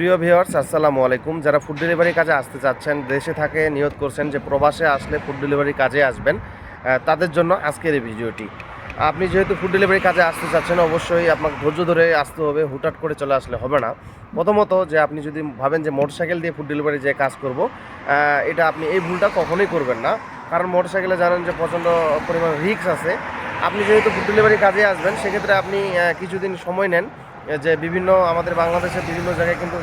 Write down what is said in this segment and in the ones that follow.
প্রিয় ভিউয়ার্স, আসসালামু আলাইকুম। যারা ফুড ডেলিভারি কাজে আসতে চাচ্ছেন, দেশে থাকে নিয়োগ করছেন যে প্রবাসে আসলে ফুড ডেলিভারি কাজে আসবেন তাদের জন্য আজকের এই ভিডিওটি। আপনি যেহেতু ফুড ডেলিভারি কাজে আসতে চাচ্ছেন, অবশ্যই আপনাকে ধৈর্য ধরে আসতে হবে, হুটহাট করে চলে আসলে হবে না। প্রথমত যে আপনি যদি ভাবেন যে মোটরসাইকেল দিয়ে ফুড ডেলিভারি যে কাজ করব এটা আপনি এই ভুলটা কখনোই করবেন না। কারণ মোটরসাইকেলে জানেন যে প্রচণ্ড পরিমাণ রিস্ক আছে। আপনি যেহেতু ফুড ডেলিভারি কাজে আসবেন, সেক্ষেত্রে আপনি কিছুদিন সময় নেন যে বিভিন্ন আমাদের বাংলাদেশের বিভিন্ন জায়গায় কিন্তু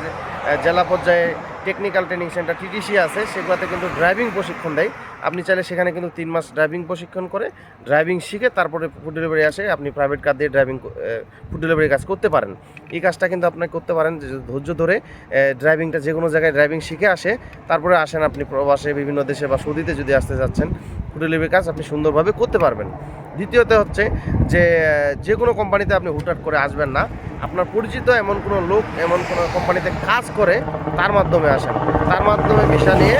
জেলা পর্যায়ে টেকনিক্যাল ট্রেনিং সেন্টার টিটিসি আছে, সেগুলোতে কিন্তু ড্রাইভিং প্রশিক্ষণ দেয়। আপনি চাইলে সেখানে কিন্তু তিন মাস ড্রাইভিং প্রশিক্ষণ করে ড্রাইভিং শিখে তারপরে ফুড ডেলিভারি আসে, আপনি প্রাইভেট কার দিয়ে ড্রাইভিং ফুড ডেলিভারি কাজ করতে পারেন। এই কাজটা কিন্তু আপনি করতে পারেন, যে ধৈর্য ধরে ড্রাইভিংটা যে কোনো জায়গায় ড্রাইভিং শিখে আসে, তারপরে আসেন আপনি প্রবাসে, বিভিন্ন দেশে বা সৌদিতে যদি আসতে যাচ্ছেন ফুড ডেলিভারি কাজ আপনি সুন্দরভাবে করতে পারবেন। দ্বিতীয়ত হচ্ছে যে যে কোনো কোম্পানিতে আপনি হুটহাট করে আসবেন না। আপনার পরিচিত এমন কোনো লোক, এমন কোনো কোম্পানিতে কাজ করে, তার মাধ্যমে আসেন। তার মাধ্যমে ভিসা নিয়ে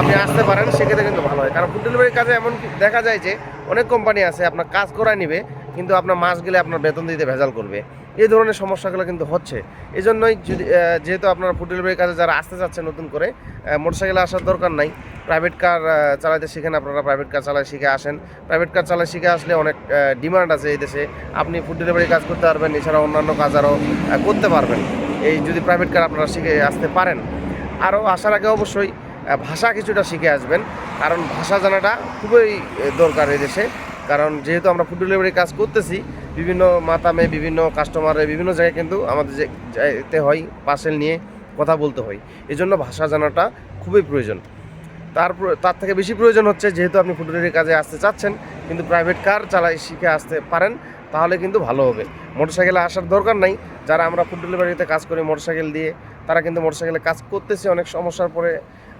আপনি আসতে পারেন, সেক্ষেত্রে কিন্তু ভালো হয়। কারণ ফুড ডেলিভারির কাজে এমন দেখা যায় যে অনেক কোম্পানি আছে, আপনার কাজ করায় নিবে কিন্তু আপনার মাস গেলে আপনার বেতন দিতে ভেজাল করবে। এই ধরনের সমস্যাগুলো কিন্তু হচ্ছে। এই জন্যই যদি যেহেতু আপনারা ফুড ডেলিভারি কাজে যারা আসতে চাচ্ছেন নতুন করে মোটরসাইকেলে আসার দরকার নাই। প্রাইভেট কার চালাতে শিখেন আপনারা প্রাইভেট কার চালায় শিখে আসেন। প্রাইভেট কার চালায় শিখে আসলে অনেক ডিমান্ড আছে এই দেশে। আপনি ফুড ডেলিভারি কাজ করতে পারবেন এছাড়া অন্যান্য কাজ আরও করতে পারবেন। এই যদি প্রাইভেট কার আপনারা শিখে আসতে পারেন। আরও আসার আগে অবশ্যই ভাষা কিছুটা শিখে আসবেন। কারণ ভাষা জানাটা খুবই দরকার এই দেশে। কারণ যেহেতু আমরা ফুড ডেলিভারি কাজ করতেছি, বিভিন্ন মাতামে, বিভিন্ন কাস্টমারে বিভিন্ন জায়গায় কিন্তু আমাদের যেতে হয় পার্সেল নিয়ে কথা বলতে হয়। এই জন্য ভাষা জানাটা খুবই প্রয়োজন। তারপর, তার থেকে বেশি প্রয়োজন হচ্ছে যেহেতু আপনি ফুড ডেলিভারি কাজে আসতে চাচ্ছেন, কিন্তু প্রাইভেট কার চালাই শিখে আসতে পারেন, তাহলে কিন্তু ভালো হবে। মোটরসাইকেলে আসার দরকার নাই। যারা আমরা ফুড ডেলিভারিতে কাজ করি মোটরসাইকেল দিয়ে, তারা কিন্তু মোটরসাইকেলে কাজ করতেছে, অনেক সমস্যার পরে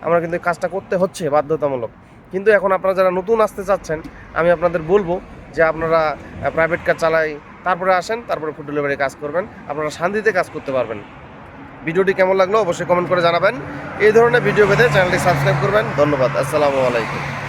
আমরা কিন্তু কাজটা করতে হচ্ছে, বাধ্যতামূলক। কিন্তু এখন আপনারা যারা নতুন আসতে চাচ্ছেন, আমি আপনাদের বলব যে আপনারা প্রাইভেট কার চালাই, তারপরে আসেন, তারপরে ফুড ডেলিভারি কাজ করবেন, আপনারা শান্তিতে কাজ করতে পারবেন। ভিডিওটি কেমন লাগল অবশ্যই কমেন্ট করে জানাবেন। এই ধরনের ভিডিও পেতে চ্যানেলটি সাবস্ক্রাইব করবেন। ধন্যবাদ, আসসালামু আলাইকুম।